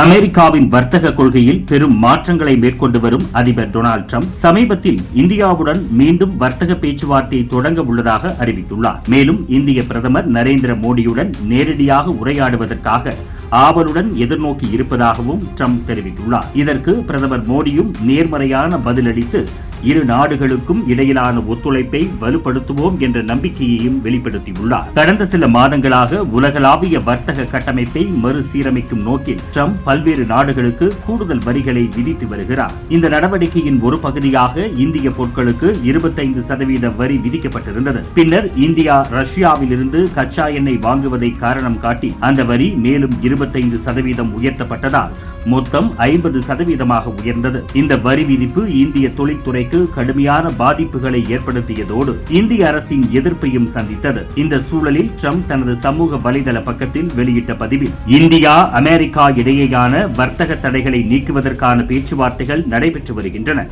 அமெரிக்காவின் வர்த்தக கொள்கையில் பெரும் மாற்றங்களை மேற்கொண்டு வரும் அதிபர் டொனால்டு ட்ரம்ப் சமீபத்தில் இந்தியாவுடன் மீண்டும் வர்த்தக பேச்சுவார்த்தையை தொடங்க உள்ளதாக அறிவித்துள்ளார். மேலும் இந்திய பிரதமர் நரேந்திர மோடியுடன் நேரடியாக உரையாடுவதற்காக ஆவலுடன் எதிர்நோக்கி இருப்பதாகவும் ட்ரம்ப் தெரிவித்துள்ளார். இதற்கு பிரதமர் மோடியும் நேர்மறையான பதிலளித்து இரு நாடுகளுக்கும் இடையிலான ஒத்துழைப்பை வலுப்படுத்துவோம் என்ற நம்பிக்கையையும் வெளிப்படுத்தியுள்ளார். கடந்த சில மாதங்களாக உலகளாவிய வர்த்தக கட்டமைப்பை மறுசீரமைக்கும் நோக்கில் ட்ரம்ப் பல்வேறு நாடுகளுக்கு கூடுதல் வரிகளை விதித்து வருகிறார். இந்த நடவடிக்கையின் ஒரு பகுதியாக இந்திய பொருட்களுக்கு இருபத்தைந்து சதவீத வரி விதிக்கப்பட்டிருந்தது. பின்னர் இந்தியா ரஷ்யாவிலிருந்து கச்சா எண்ணெய் வாங்குவதை காரணம் காட்டி அந்த வரி மேலும் இருபத்தைந்து சதவீதம் உயர்த்தப்பட்டதால் மொத்தம் ஐம்பது சதவீதமாக உயர்ந்தது. இந்த வரி விதிப்பு இந்திய தொழில்துறைக்கு கடுமையான பாதிப்புகளை ஏற்படுத்தியதோடு இந்திய அரசின் எதிர்ப்பையும் சந்தித்தது. இந்த சூழலில் ட்ரம்ப் தனது சமூக வலைதள பக்கத்தில் வெளியிட்ட பதிவில் இந்தியா அமெரிக்கா இடையேயான வர்த்தக தடைகளை நீக்குவதற்கான பேச்சுவார்த்தைகள் நடைபெற்று வருகின்றன.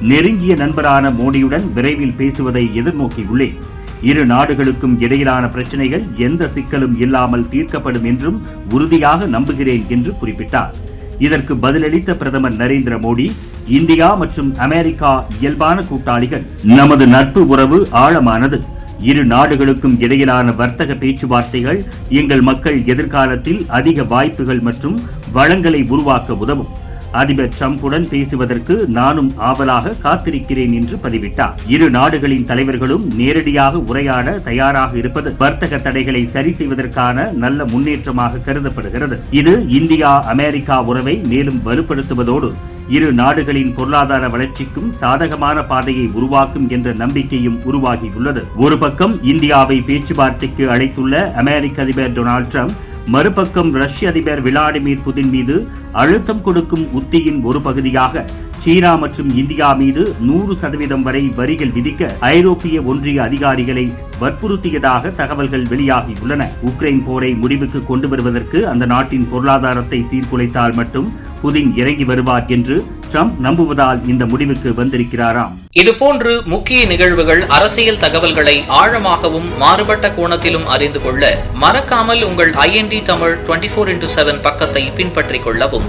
நெருங்கிய நண்பரான மோடியுடன் விரைவில் பேசுவதை எதிர்நோக்கியுள்ளேன். இரு நாடுகளுக்கும் இடையிலான பிரச்சனைகள் எந்த சிக்கலும் இல்லாமல் தீர்க்கப்படும் என்றும் உறுதியாக நம்புகிறேன் என்று குறிப்பிட்டார். இதற்கு பதிலளித்த பிரதமர் நரேந்திர மோடி இந்தியா மற்றும் அமெரிக்கா இயல்பான கூட்டாளிகள். நமது நட்பு உறவு ஆழமானது. இரு நாடுகளுக்கும் இடையிலான வர்த்தக பேச்சுவார்த்தைகள் எங்கள் மக்கள் எதிர்காலத்தில் அதிக வாய்ப்புகள் மற்றும் வளங்களை உருவாக்க உதவும். அதிபர் டிரம்புடன் பேசுவதற்கு நானும் ஆவலாக காத்திருக்கிறேன் என்று பதிவிட்டார். இரு நாடுகளின் தலைவர்களும் நேரடியாக உரையாட தயாராக இருப்பது வர்த்தக தடைகளை சரி செய்வதற்கான நல்ல முன்னேற்றமாக கருதப்படுகிறது. இது இந்தியா அமெரிக்கா உறவை மேலும் வலுப்படுத்துவதோடு இரு நாடுகளின் பொருளாதார வளர்ச்சிக்கும் சாதகமான பாதையை உருவாக்கும் என்ற நம்பிக்கையும் உருவாகியுள்ளது. ஒரு பக்கம் இந்தியாவை பேச்சுவார்த்தைக்கு அழைத்துள்ள அமெரிக்க அதிபர் டொனால்டு டிரம்ப் மறுபக்கம் ரஷ்ய அதிபர் விளாடிமிர் புதின் மீது அழுத்தம் கொடுக்கும் உத்தியின் ஒரு பகுதியாக சீனா மற்றும் இந்தியா மீது நூறு சதவீதம் வரை வரிகள் விதிக்க ஐரோப்பிய ஒன்றிய அதிகாரிகளை வற்புறுத்தியதாக தகவல்கள் வெளியாகியுள்ளன உக்ரைன் போரை முடிவுக்கு கொண்டு வருவதற்கு அந்த நாட்டின் பொருளாதாரத்தை சீர்குலைத்தால் மட்டும் புதின் இறங்கி வருவார் என்று ட்ரம்ப் நம்புவதால் இந்த முடிவுக்கு வந்திருக்கிறாராம். இதுபோன்று முக்கிய நிகழ்வுகள் அரசியல் தகவல்களை ஆழமாகவும் மாறுபட்ட கோணத்திலும் அறிந்து கொள்ள மறக்காமல் உங்கள் IND Tamil twenty four into seven பக்கத்தை பின்பற்றிக் கொள்ளவும்.